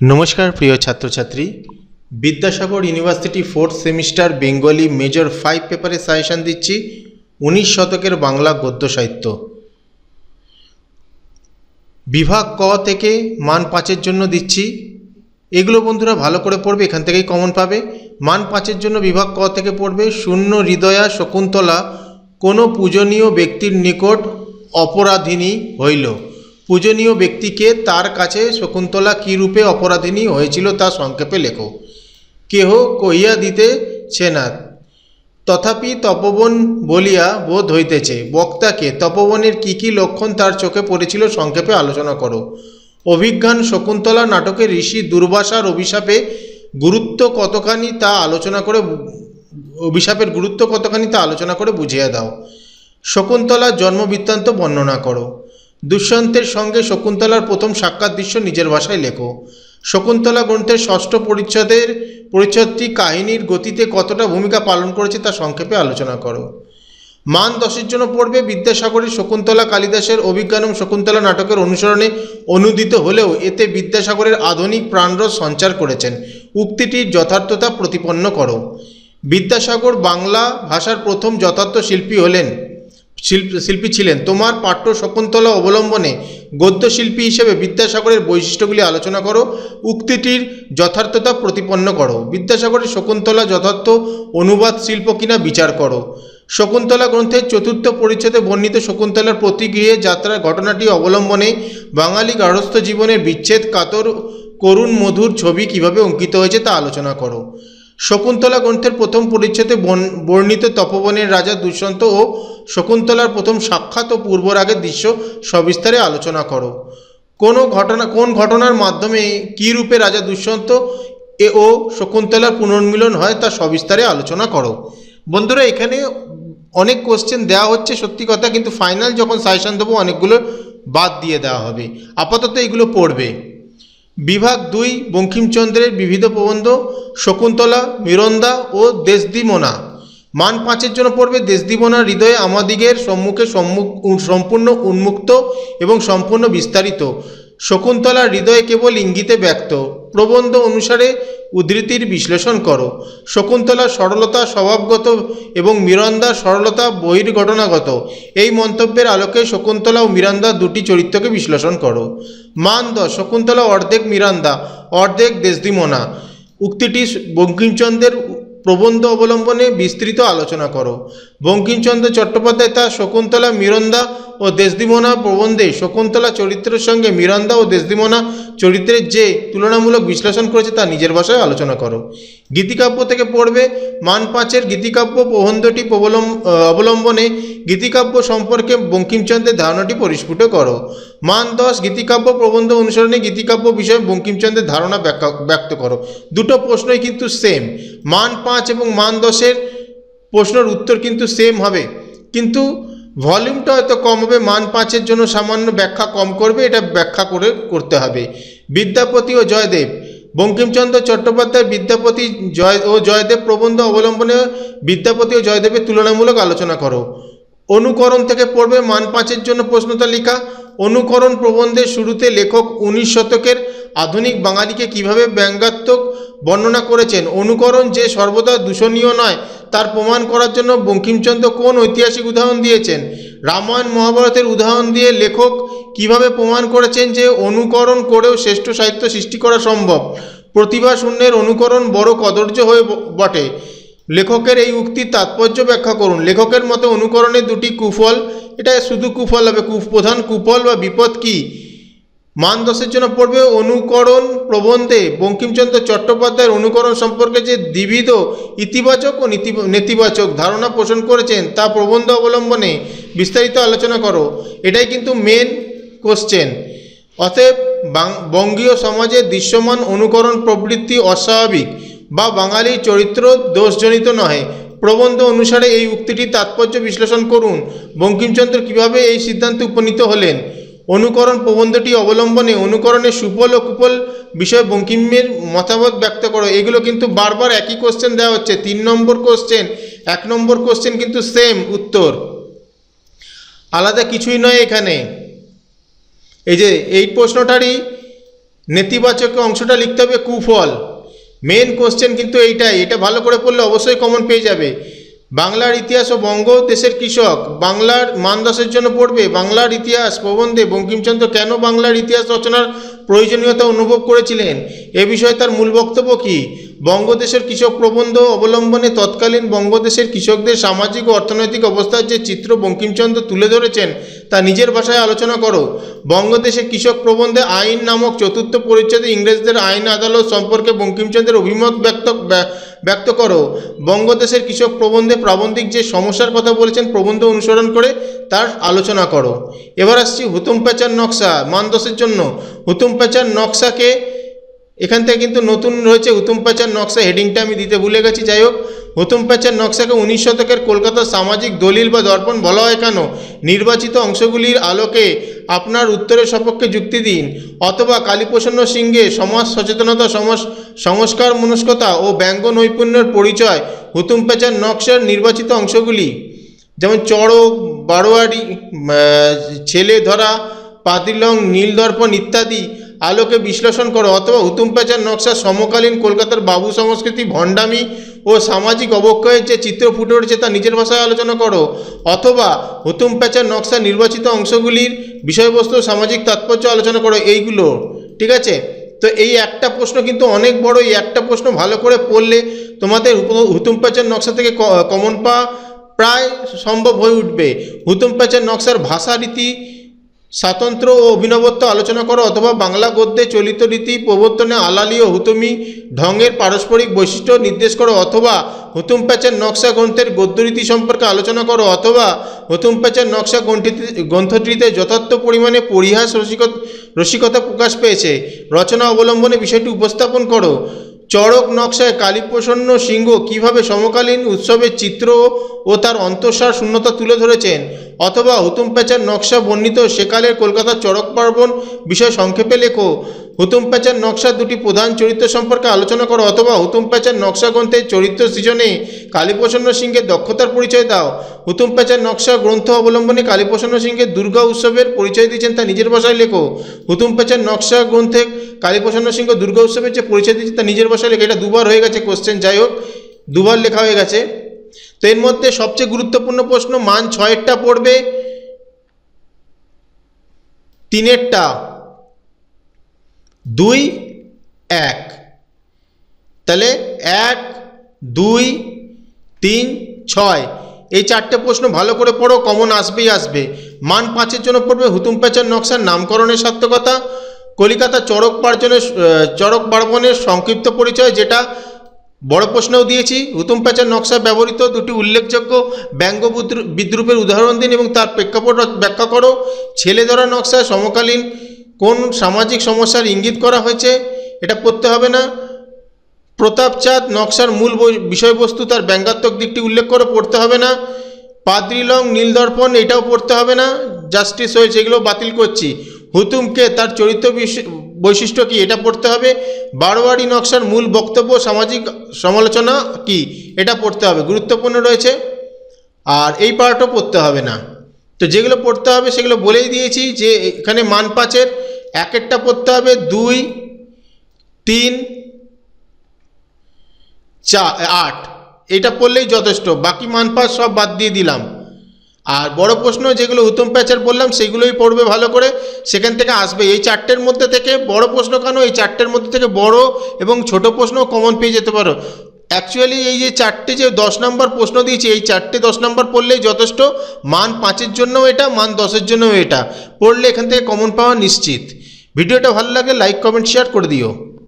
নমস্কার, প্রিয় ছাত্রছাত্রী। Vidyasagar university fourth semester Bengali major five পেপারে সাজেশন দিচ্ছি, উনিশ শতকের বাংলা গদ্য সাহিত্য। বিভাগ ক থেকে মান পাঁচের জন্য দিচ্ছি। এগুলো বন্ধুরা ভালো করে পড়বে, এখান থেকেই কমন পাবে। মান পাঁচের জন্য বিভাগ ক থেকে পড়বে, শূন্য হৃদয়া শকুন্তলা, কোনো পূজনীয় ব্যক্তির নিকট অপরাধিনী হইল। পূজনীয় ব্যক্তিকে তার কাছে শকুন্তলা কী রূপে অপরাধিনী হয়েছিল তা সংক্ষেপে লেখো। কেহ কহিয়া দিতেছে না। তথাপি তপবন বলিয়া বোধ হইতেছে বক্তাকে তপবনের কি কি লক্ষণ তার চোখে পড়েছিল সংক্ষেপে আলোচনা করো। অভিজ্ঞান শকুন্তলা নাটকে ঋষি দুর্বাসার অভিশাপে গুরুত্ব কতখানি তা আলোচনা করে অভিশাপের গুরুত্ব কতখানি তা আলোচনা করে বুঝিয়ে দাও। শকুন্তলার জন্মবৃত্তান্ত বর্ণনা করো। দুষ্যন্তের সঙ্গে শকুন্তলার প্রথম সাক্ষাৎ দৃশ্য নিজের ভাষায় লেখো। শকুন্তলা গ্রন্থের ষষ্ঠ পরিচ্ছদের পরিচ্ছদটি কাহিনীর গতিতে কতটা ভূমিকা পালন করেছে তা সংক্ষেপে আলোচনা করো। মান দশের জন্য পড়বে, বিদ্যাসাগরের শকুন্তলা কালিদাসের অভিজ্ঞানম শকুন্তলা নাটকের অনুসরণে অনুদিত হলেও এতে বিদ্যাসাগরের আধুনিক প্রাণরস সঞ্চার করেছেন। উক্তিটির যথার্থতা প্রতিপন্ন করো। বিদ্যাসাগর বাংলা ভাষার প্রথম যথার্থ শিল্পী হলেন শিল্প ছিলেন। তোমার পাঠ্য শকুন্তলা অবলম্বনে গদ্যশিল্পী হিসেবে বিদ্যাসাগরের বৈশিষ্ট্যগুলি আলোচনা করো, উক্তিটির যথার্থতা প্রতিপন্ন করো। বিদ্যাসাগরের শকুন্তলা যথার্থ অনুবাদ শিল্প কিনা বিচার করো। শকুন্তলা গ্রন্থের চতুর্থ পরিচ্ছেদে বর্ণিত শকুন্তলার প্রতিগৃহে যাত্রার ঘটনাটি অবলম্বনে বাঙালি গার্হস্থ জীবনের বিচ্ছেদ, কাতর, করুণ মধুর ছবি কীভাবে অঙ্কিত হয়েছে তা আলোচনা করো। শকুন্তলা গ্রন্থের প্রথম পরিচ্ছেদে বর্ণ- বর্ণিত তপবনের রাজা দুষ্যন্ত ও শকুন্তলার প্রথম সাক্ষাৎ ও পূর্বরাগের দৃশ্য সবিস্তারে আলোচনা করো। কোনো ঘটনা, কোন ঘটনার মাধ্যমে কী রূপে রাজা দুষ্যন্ত এ ও শকুন্তলার পুনর্মিলন হয় তা সবিস্তারে আলোচনা করো। বন্ধুরা, এখানে অনেক কোশ্চেন দেওয়া হচ্ছে সত্যি কথা, কিন্তু ফাইনাল যখন সাজেশন দেবো অনেকগুলো বাদ দিয়ে দেওয়া হবে। আপাতত এগুলো পড়বে। বিভাগ দুই, বঙ্কিমচন্দ্রের বিবিধ প্রবন্ধ, শকুন্তলা, মিরন্দা ও দেশদিমনা। মান পাঁচের জন্য পড়বে দেশদিমনা হৃদয়ে আমাদিগের সম্মুখে সম্মুখ, সম্পূর্ণ উন্মুক্ত এবং সম্পূর্ণ বিস্তারিত। শকুন্তলা হৃদয়ে কেবল ইঙ্গিতে ব্যক্ত। প্রবন্ধ অনুসারে উদ্ধৃতির বিশ্লেষণ করো। শকুন্তলার সরলতা স্বভাবগত এবং মিরন্দার সরলতা বহির্ঘটনাগত। এই মন্তব্যের আলোকে শকুন্তলা ও মিরান্দা দুটি চরিত্রকে বিশ্লেষণ করো। মান দশ, শকুন্তলা অর্ধেক মিরান্দা, অর্ধেক দেশদিমোনা উক্তিটি বঙ্কিমচন্দ্রের প্রবন্ধ অবলম্বনে বিস্তৃত আলোচনা করো। বঙ্কিমচন্দ্র চট্টোপাধ্যায় তার শকুন্তলা, মিরন্দা ও দেশদিমনা প্রবন্ধে শকুন্তলা চরিত্রের সঙ্গে মিরান্দা ও দেশদিমনা চরিত্রের যে তুলনামূলক বিশ্লেষণ করেছে তা নিজের ভাষায় আলোচনা করো। গীতিকাব্য থেকে পড়বে মান পাঁচের গীতিকাব্য প্রবন্ধটি অবলম্বনে গীতিকাব্য সম্পর্কে বঙ্কিমচন্দ্রের ধারণাটি পরিস্ফুট করো। মান দশ গীতিকাব্য প্রবন্ধ অনুসরণে গীতিকাব্য বিষয়ে বঙ্কিমচন্দ্রের ধারণা ব্যক্ত করো। দুটো প্রশ্নই কিন্তু সেম মান পাঁচ এবং মান দশের প্রশ্নের উত্তর কিন্তু সেম হবে। কিন্তু ভলিউমটা হয়তো কম হবে, মান পাঁচের জন্য সামান্য ব্যাখ্যা কম করবে, এটা ব্যাখ্যা করে করতে হবে। বিদ্যাপতি ও জয়দেব, বঙ্কিমচন্দ্র চট্টোপাধ্যায় বিদ্যাপতি জয় ও জয়দেব প্রবন্ধ অবলম্বনে বিদ্যাপতি ও জয়দেবের তুলনামূলক আলোচনা করো। অনুকরণ থেকে পড়বে মান পাঁচের জন্য প্রশ্ন তালিকা অনুকরণ প্রবন্ধের শুরুতে লেখক উনিশ শতকের আধুনিক বাঙালিকে কীভাবে ব্যঙ্গাত্মক বর্ণনা করেছেন? অনুকরণ যে সর্বদা দূষণীয় নয়, তার প্রমাণ করার জন্য বঙ্কিমচন্দ্র কোন ঐতিহাসিক উদাহরণ দিয়েছেন? রামায়ণ মহাভারতের উদাহরণ দিয়ে লেখক কীভাবে প্রমাণ করেছেন যে অনুকরণ করেও শ্রেষ্ঠ সাহিত্য সৃষ্টি করা সম্ভব? প্রতিভা শূন্যের অনুকরণ বড় কদর্য হয়ে বটে। লেখকের এই উক্তির তাৎপর্য ব্যাখ্যা করুন। লেখকের মতে অনুকরণের দুটি কুফল, এটা শুধু কুফল হবে প্রধান কুফল বা বিপদ কি? মান দশের জন্য পড়বে অনুকরণ প্রবন্ধে। বঙ্কিমচন্দ্র চট্টোপাধ্যায়ের অনুকরণ সম্পর্কে যে দ্বিবিধ, ইতিবাচক ও নীতি- নেতিবাচক ধারণা পোষণ করেছেন, তা প্রবন্ধ অবলম্বনে বিস্তারিত আলোচনা করো। এটাই কিন্তু মেন কোশ্চেন অতএব বঙ্গীয় সমাজে দৃশ্যমান অনুকরণ প্রবৃত্তি অস্বাভাবিক বা বাঙালির চরিত্র দোষজনিত নহে। প্রবন্ধ অনুসারে এই উক্তিটির তাৎপর্য বিশ্লেষণ করুন। বঙ্কিমচন্দ্র কীভাবে এই সিদ্ধান্তে উপনীত হলেন? অনুকরণ প্রবন্ধটি অবলম্বনে অনুকরণের সুফল ও কুফল বিষয়ে বঙ্কিমের মতামত ব্যক্ত করো। এগুলো কিন্তু বারবার একই কোশ্চেন দেওয়া হচ্ছে। তিন নম্বর কোশ্চেন এক নম্বর কোশ্চেন কিন্তু সেম উত্তর। আলাদা কিছুই নয় এখানে। এই যে, এই প্রশ্নটারই নেতিবাচক অংশটা লিখতে হবে কুফল। মেন কোশ্চেন কিন্তু এইটাই। এটা ভালো করে পড়লে অবশ্যই কমন পেয়ে যাবে। বাংলার ইতিহাস ও বঙ্গ দেশের কৃষক, বাংলার মানদাসের জন্য পড়বে বাংলার ইতিহাস। প্রবন্ধে বঙ্কিমচন্দ্র কেন বাংলার ইতিহাস রচনার প্রয়োজনীয়তা অনুভব করেছিলেন? এ বিষয়ে তার মূল বক্তব্য কী? বঙ্গদেশের কৃষক প্রবন্ধ অবলম্বনে তৎকালীন বঙ্গদেশের কৃষকদের সামাজিক ও অর্থনৈতিক অবস্থার যে চিত্র বঙ্কিমচন্দ্র তুলে ধরেছেন, তা নিজের ভাষায় আলোচনা করো। বঙ্গদেশের কৃষক প্রবন্ধে আইন নামক চতুর্থ পরিচ্ছেদে ইংরেজদের আইন, আদালত সম্পর্কে বঙ্কিমচন্দ্রের অভিমত ব্যক্ত, ব্যা- ব্যক্ত করো। বঙ্গদেশের কৃষক প্রবন্ধে প্রাবন্ধিক যে সমস্যার কথা বলেছেন, প্রবন্ধ অনুসরণ করে তার আলোচনা করো। এবার আসছি হুতুম প্যাচার নকশা মানদসের জন্য। হুতুম প্যাচার নকশাকে এখান থেকে কিন্তু নতুন রয়েছে হুতুম প্যাচার নকশা হেডিংটা আমি দিতে ভুলে গেছি, যাই হোক। হুতুম প্যাচার নকশাকে উনিশ শতকের কলকাতার সামাজিক দলিল বা দর্পণ বলা হয় কেন? নির্বাচিত অংশগুলির আলোকে আপনার উত্তরের সপক্ষে যুক্তি দিন। অথবা কালীপ্রসন্ন সিংহে সমাজ সচেতনতা, সমাজ সংস্কার মনস্কতা ও ব্যঙ্গ নৈপুণ্যের পরিচয় হুতুম প্যাচার নকশার নির্বাচিত অংশগুলি। যেমন চড়ক, বারোয়ারি ছেলে ধরা পাতিলং নীল দর্পণ ইত্যাদি আলোকে বিশ্লেষণ করো অথবা হুতুম প্যাচার নকশা সমকালীন কলকাতার বাবু সংস্কৃতি, ভণ্ডামি ও সামাজিক অবক্ষয়ের যে চিত্র ফুটে উঠেছে তা নিজের ভাষায় আলোচনা করো। অথবা হুতুম প্যাচার নকশা নির্বাচিত অংশগুলির বিষয়বস্তু সামাজিক তাৎপর্য আলোচনা করো এইগুলো। ঠিক আছে? তো এই একটা প্রশ্ন কিন্তু অনেক বড়, এই একটা প্রশ্ন ভালো করে পড়লে তোমাদের হুতুম প্যাচার নকশা থেকে কমন পাওয়া প্রায় সম্ভব হয়ে উঠবে। হুতুম প্যাচার নকশার ভাষা রীতি স্বাতন্ত্র্য ও অভিনবত্ব আলোচনা করো অথবা বাংলা গদ্যে চলিত রীতি, প্রবর্তনে আলালি ও হুতুমি, ঢঙের পারস্পরিক বৈশিষ্ট্য নির্দেশ করো অথবা হুতুম প্যাচের নকশা গ্রন্থের গদ্যরীতি সম্পর্কে আলোচনা করো অথবা হুতুম প্যাচের নকশা গ্রন্থিতে, গ্রন্থটিতে যথার্থ পরিমাণে পরিহাস রসিকত, রসিকতা প্রকাশ পেয়েছে। রচনা অবলম্বনে বিষয়টি উপস্থাপন করো। চড়ক নকশায় কালীপ্রসন্ন সিংহ কীভাবে সমকালীন উৎসবের চিত্র ও তার অন্তঃসার শূন্যতা তুলে ধরেছেন? অথবা হুতুম প্যাচার নকশা বর্ণিত সেকালের কলকাতার চড়ক পার্বণ বিষয় সংক্ষেপে লেখো। হুতুম প্যাচার নকশার দুটি প্রধান চরিত্র সম্পর্কে আলোচনা করো অথবা হুতুম প্যাচার নকশা গ্রন্থের চরিত্র সৃজনে কালীপ্রসন্ন সিংহের দক্ষতার পরিচয় দাও। হুতুম প্যাচার নকশা গ্রন্থ অবলম্বনে কালীপ্রসন্ন সিংহের দুর্গা উৎসবের পরিচয় দিয়েছেন তা নিজের ভাষায় লেখো। হুতুম প্যাচার নকশা গ্রন্থে কালীপ্রসন্ন সিংহ দুর্গা উৎসবের যে পরিচয় দিয়েছে তা নিজের ভাষায় লেখা। এটা দুবার হয়ে গেছে কোশ্চেন যাই হোক, দুবার লেখা হয়ে গেছে। এর মধ্যে সবচেয়ে গুরুত্বপূর্ণ প্রশ্ন, মান ছয়েরটা পড়বে। তিনেরটা। দুই, এক। তাহলে এক, দুই, তিন, ছয়। এই চারটে প্রশ্ন ভালো করে পড়ো, কমন আসবেই আসবে। মান পাঁচের জন্য পড়বে হুতুম প্যাচার নকশার নামকরণের সার্থকতা, কলিকাতা চড়ক পার্জনের চড়ক পার্বণের সংক্ষিপ্ত পরিচয়, যেটা বড় প্রশ্নও দিয়েছি। হুতুম প্যাচার নকশা ব্যবহৃত দুটি উল্লেখযোগ্য ব্যঙ্গ বিদ্রু- বিদ্রুপের উদাহরণ দিন এবং তার প্রেক্ষাপট ব্যাখ্যা করো। ছেলে ধরা নকশায় সমকালীন কোন সামাজিক সমস্যার ইঙ্গিত করা হয়েছে? এটা পড়তে হবে না। প্রতাপচাঁদ নকশার মূল বিষয়বস্তু তার ব্যঙ্গাত্মক দিকটি উল্লেখ করে, পড়তে হবে না। পাদ্রিলং, নীলদর্পণ, এটাও পড়তে হবে না। জাস্টিস হয়েছে, এগুলো বাতিল করছি। হুতুমকে তার চরিত্র বৈশিষ্ট্য কি? এটা পড়তে হবে। বারোয়ারি নকশার মূল বক্তব্য, সামাজিক সমালোচনা কি? এটা পড়তে হবে। গুরুত্বপূর্ণ রয়েছে। আর এই পার্টও পড়তে হবে না। তো যেগুলো পড়তে হবে, সেগুলো বলেই দিয়েছি যে এখানে মান পাঁচের একেরটা পড়তে হবে। দুই, তিন চা আট। এটা পড়লেই যথেষ্ট। বাকি মান পাস সব বাদ দিয়ে দিলাম। আর বড় প্রশ্ন, যেগুলো উত্তম প্যাচার বললাম, সেগুলোই পড়বে ভালো করে। সেখান থেকে আসবে। এই চারটের মধ্যে থেকে, বড় প্রশ্ন কেন? এই চারটের মধ্যে থেকে বড় এবং ছোট প্রশ্ন কমন পেয়ে যেতে পারো। অ্যাকচুয়ালি এই যে চারটে যে দশ নম্বর প্রশ্ন দিয়েছি, এই চারটে দশ নম্বর পড়লেই যথেষ্ট। মান পাঁচের জন্যও এটা, মান দশের জন্যও এটা। পড়লে এখান থেকে কমন পাওয়া নিশ্চিত। ভিডিওটা ভালো লাগে লাইক কমেন্ট শেয়ার করে দিও।